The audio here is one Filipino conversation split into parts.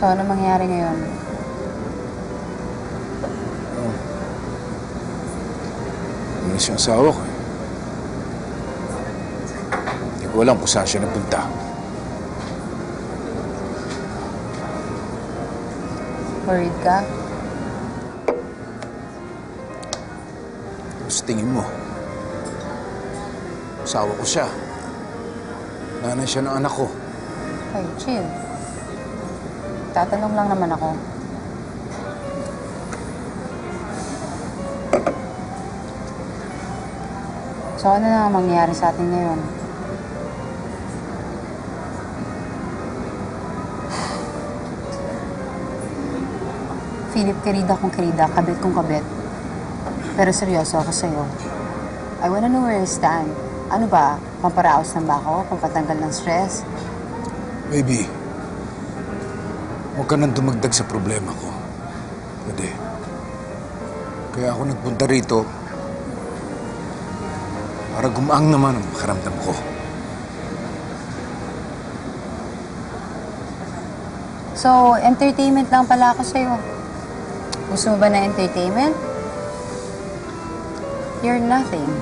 So, ano mangyayari ngayon? Umalis yung asawa ko eh. Hindi ko alam kung saan siya napunta. Worried ka? Sa tingin mo, asawa ko siya. Nanay siya ng anak ko. Ay, chill. Tatanong lang naman ako. So, ano na ang mangyayari sa atin ngayon? Philip, kerida kong kerida, kabit kong kabit. Pero seryoso ako sa'yo. I wanna know where I stand. Ano ba? Pamparaos ng ba ako? Pampatanggal ng stress? Baby, huwag ka nang dumagdag sa problema ko. Pwede. Kaya ako nagpunta rito para gumaang naman ang makaramdam ko. So, entertainment lang pala ako sa'yo. Gusto mo ba na entertainment? You're nothing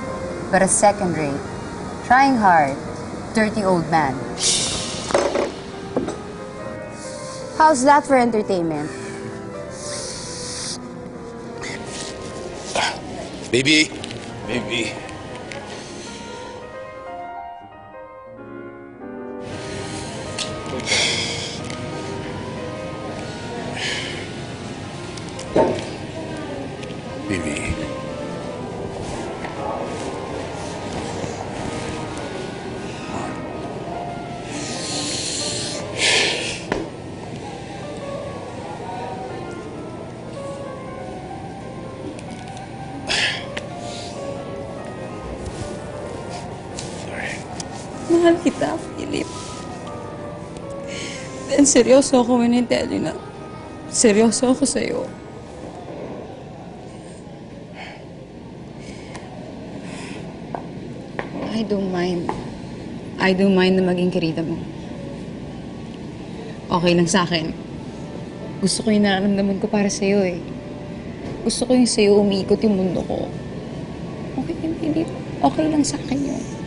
but a second rate, trying hard, dirty old man. How's that for entertainment? Baby! Baby! Baby. Mahal kita, Philip. Then seryoso ako when I tell you na seryoso ako sa'yo. I don't mind. I don't mind na maging kirita mo. Okay lang sa akin. Gusto ko yung nararamdaman ko para sa'yo eh. Gusto ko yung sa'yo umiikot yung mundo ko. Okay, Philip. Okay lang sa akin yun.